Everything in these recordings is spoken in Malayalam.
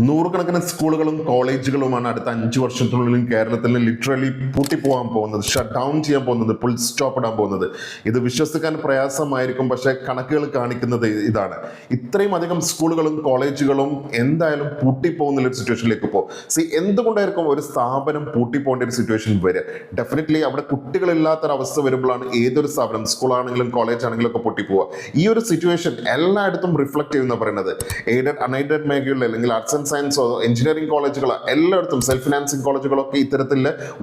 നൂറുകണക്കിന് സ്കൂളുകളും കോളേജുകളുമാണ് അടുത്ത അഞ്ചു വർഷത്തിനുള്ളിൽ കേരളത്തിൽ ലിറ്ററലി പൂട്ടിപ്പോകാൻ പോകുന്നത് ഷട്ട് ഡൗൺ ചെയ്യാൻ പോകുന്നത് ഫുൾ സ്റ്റോപ്പ് ഇടാൻ പോകുന്നത്. ഇത് വിശ്വസിക്കാൻ പ്രയാസമായിരിക്കും പക്ഷേ കണക്കുകൾ കാണിക്കുന്നത് ഇതാണ്. ഇത്രയും അധികം സ്കൂളുകളും കോളേജുകളും എന്തായാലും പൂട്ടിപ്പോകുന്ന ഒരു സിറ്റുവേഷനിലേക്ക് പോകും. സി എന്തുകൊണ്ടായിരിക്കും ഒരു സ്ഥാപനം പൂട്ടിപ്പോകേണ്ട ഒരു സിറ്റുവേഷൻ വരിക? ഡെഫിനറ്റ്ലി അവിടെ കുട്ടികളില്ലാത്തൊരവസ്ഥ വരുമ്പോഴാണ് ഏതൊരു സ്ഥാപനം സ്കൂളാണെങ്കിലും കോളേജ് ആണെങ്കിലും ഒക്കെ പൊട്ടിപ്പോവുക. ഈ ഒരു സിറ്റുവേഷൻ എല്ലായിടത്തും റിഫ്ലക്ട് ചെയ്യുന്ന പറയുന്നത്. എയ്ഡഡ് അൺഎയ്ഡഡ് മേഖലയിൽ അല്ലെങ്കിൽ ആർട്സ് ആൻഡ് സയൻസോ എഞ്ചിനീയറിംഗ് കോളേജുകൾ എല്ലായിടത്തും സെൽഫ് ഫിനാൻസിങ് കോളേജുകളൊക്കെ ഇത്തരത്തിൽ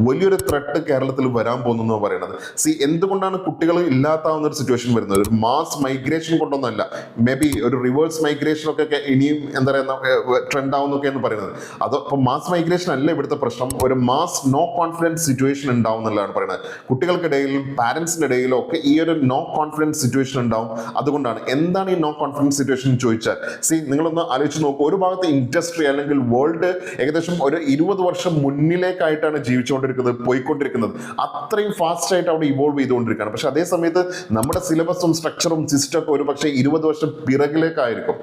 വലിയൊരു ത്രെട്ട് കേരളത്തിൽ വരാൻ പോകുന്നു പറയുന്നത് സി എന്തുകൊണ്ടാണ് കുട്ടികൾ ഇല്ലാത്താവുന്ന ഒരു സിറ്റുവേഷൻ വരുന്നത്? ഒരു മാസ് മൈഗ്രേഷൻ കൊണ്ടൊന്നല്ല. മേ ബി ഒരു റിവേഴ്സ് മൈഗ്രേഷൻ ഒക്കെ ഇനിയും എന്താ പറയുക ട്രെൻഡ് ആവുന്നൊക്കെ എന്ന് പറയുന്നത്. അത് ഇപ്പോൾ മാസ് മൈഗ്രേഷൻ അല്ല ഇവിടുത്തെ പ്രശ്നം. ഒരു മാസ് നോ കോൺഫിഡൻസ് സിറ്റുവേഷൻ ഉണ്ടാവും എന്നുള്ളതാണ് പറയുന്നത്. കുട്ടികൾക്കിടയിലും പാരൻസിന്റെ ഇടയിലും ഒക്കെ ഈ ഒരു നോ കോൺഫിഡൻസ് സിറ്റുവേഷൻ ഉണ്ടാവും. അതുകൊണ്ടാണ് എന്താണ് ഈ നോ കോൺഫിഡൻസ് സിറ്റുവേഷൻ ചോദിച്ചാൽ സി നിങ്ങളൊന്ന് ആലോചിച്ച് നോക്കൂ. ഒരു ഭാഗത്ത് ഇൻഡസ്ട്രി അല്ലെങ്കിൽ വേൾഡ് ഏകദേശം ഒരു ഇരുപത് വർഷം മുന്നിലേക്കായിട്ടാണ് ജീവിച്ചുകൊണ്ടിരിക്കുന്നത് പോയിക്കൊണ്ടിരിക്കുന്നത്. അത്രയും ഫാസ്റ്റ് ആയിട്ട് അവിടെ ഇവോൾവ് ചെയ്തുകൊണ്ടിരിക്കുകയാണ്. പക്ഷെ അതേ സമയത്ത് നമ്മുടെ സിലബസും സ്ട്രക്ചറും സിസ്റ്റം ഒക്കെ ഒരു പക്ഷേ ഇരുപത് വർഷം പിറകിലേക്കായിരിക്കും.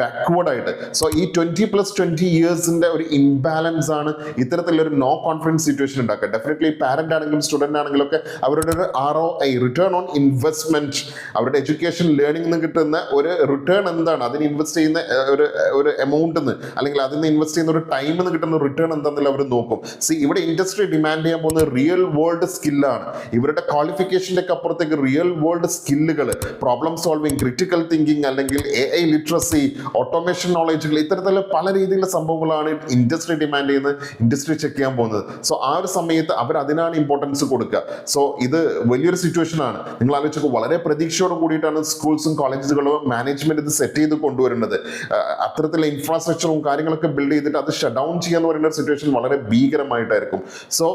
ബാക്ക്വേർഡ് ആയിട്ട്. സോ ഈ ട്വന്റി പ്ലസ് ട്വന്റി ഇയേഴ്സിന്റെ ഒരു ഇംബാലൻസ് ആണ് ഇത്തരത്തിലൊരു നോ കോൺഫിഡൻസ് സിറ്റുവേഷൻ ഉണ്ടാക്കുക. ഡെഫിനറ്റ്ലി പാരന്റ് ആണെങ്കിലും സ്റ്റുഡന്റ് ആണെങ്കിലും ഒക്കെ അവരുടെ ഒരു R O I return on investment അവരുടെ എഡ്യൂക്കേഷൻ ലേണിംഗ് നിന്ന് കിട്ടുന്ന ഒരു റിട്ടേൺ എന്താണ്? അതിന് ഇൻവെസ്റ്റ് ചെയ്യുന്ന ഒരു ഒരു എമൗണ്ട് അല്ലെങ്കിൽ അതിൽ നിന്ന് ഇൻവെസ്റ്റ് ചെയ്യുന്ന ഒരു ടൈമിൽ നിന്ന് കിട്ടുന്ന റിട്ടേൺ എന്താണെന്നില്ല അവർ നോക്കും. സി ഇവിടെ ഇൻഡസ്ട്രി ഡിമാൻഡ് ചെയ്യാൻ പോകുന്ന റിയൽ വേൾഡ് സ്കില്ലാണ് ഇവരുടെ ക്വാളിഫിക്കേഷന്റെ ഒക്കെ അപ്പുറത്തേക്ക് റിയൽ വേൾഡ് സ്കില്ലുകൾ പ്രോബ്ലം സോൾവിങ് ക്രിട്ടിക്കൽ തിങ്കിങ് അല്ലെങ്കിൽ എ ഐ ലിറ്ററസി ഓട്ടോമേഷൻ നോളജുകൾ ഇത്തരത്തിലുള്ള പല രീതിയിലുള്ള സംഭവങ്ങളാണ് ഇൻഡസ്ട്രി ഡിമാൻഡ് ചെയ്യുന്നത് ഇൻഡസ്ട്രി ചെക്ക് ചെയ്യാൻ പോകുന്നത്. സോ ആ ഒരു സമയത്ത് അവർ അതിനാണ് ഇമ്പോർട്ടൻസ് കൊടുക്കുക. സോ ഇത് വലിയൊരു സിറ്റുവേഷൻ ആണ്. നിങ്ങൾ ആലോചിച്ചപ്പോൾ വളരെ പ്രതീക്ഷയോട് കൂടിയിട്ടാണ് സ്കൂൾസും കോളേജുകളും മാനേജ്മെന്റ് ഇത് സെറ്റ് ചെയ്ത് കൊണ്ടുവരേണ്ടത് അത്തരത്തിലുള്ള ഇൻഫ്രാസ്ട്രക്ചറും കാര്യങ്ങളൊക്കെ ബിൽഡ് ചെയ്തിട്ട് അത് ഷട്ട് ഡൗൺ ചെയ്യാന്ന് പറയുന്ന ഒരു സിറ്റുവേഷൻ വളരെ ഭീകരമായിട്ടായിരിക്കും. സോ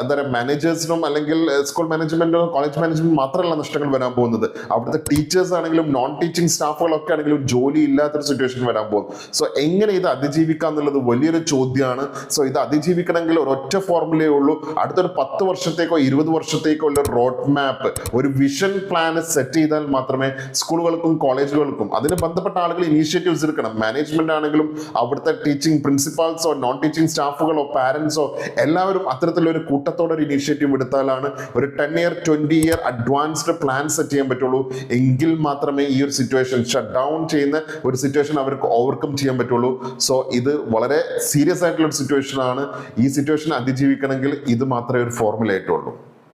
എന്താ പറയുക മാനേജേഴ്സിനും അല്ലെങ്കിൽ സ്കൂൾ മാനേജ്മെന്റിനും കോളേജ് മാനേജ്മെന്റ് മാത്രമല്ല നഷ്ടങ്ങൾ വരാൻ പോകുന്നത്. അവിടുത്തെ ടീച്ചേഴ്സ് ആണെങ്കിലും നോൺ ടീച്ചിങ് സ്റ്റാഫുകളൊക്കെ ആണെങ്കിലും ജോലി ഇല്ലാത്തൊരു സിറ്റുവേഷൻ വരാൻ പോകും സോ എങ്ങനെ ഇത് അതിജീവിക്കാം എന്നുള്ളത് വലിയൊരു ചോദ്യമാണ്. സോ ഇത് അതിജീവിക്കണമെങ്കിൽ ഒരൊറ്റ ഫോർമുലയേ ഉള്ളൂ. അടുത്തൊരു പത്ത് വർഷത്തേക്കോ ഇരുപത് വർഷത്തേക്കോ ഉള്ള റോഡ് മാപ്പ് ഒരു വിഷൻ പ്ലാൻ സെറ്റ് ചെയ്താൽ മാത്രമേ സ്കൂളുകൾക്കും കോളേജുകൾക്കും അതിന് ബന്ധപ്പെട്ട ആളുകൾ ഇനീഷ്യേറ്റീവ്സ് എടുക്കണം. മാനേജ്മെന്റ് ആണെങ്കിലും അവിടുത്തെ ടീച്ചിങ് പ്രിൻസിപ്പാൾസോ നോൺ ടീച്ചിങ് സ്റ്റാഫുകളോ പാരൻസോ എല്ലാവരും അത്തരത്തിലൊരു കൂട്ടത്തോടെ ഒരു ഇനീഷ്യേറ്റീവ് എടുത്താലാണ് ഒരു ten year twenty year advanced plan set ചെയ്യാൻ പറ്റുള്ളൂ. എങ്കിൽ മാത്രമേ ഈ ഒരു സിറ്റുവേഷൻ ഷട്ട് ഡൗൺ ചെയ്യുന്ന ഒരു സിറ്റുവേഷൻ അവർക്ക് ഓവർകം ചെയ്യാൻ പറ്റുള്ളൂ. സോ ഇത് വളരെ സീരിയസ് ആയിട്ടുള്ള ഒരു സിറ്റുവേഷൻ ആണ്. ഈ സിറ്റുവേഷൻ അതിജീവിക്കണമെങ്കിൽ ഇത് മാത്രമേ ഒരു ഫോർമുല ആയിട്ടുള്ളൂ.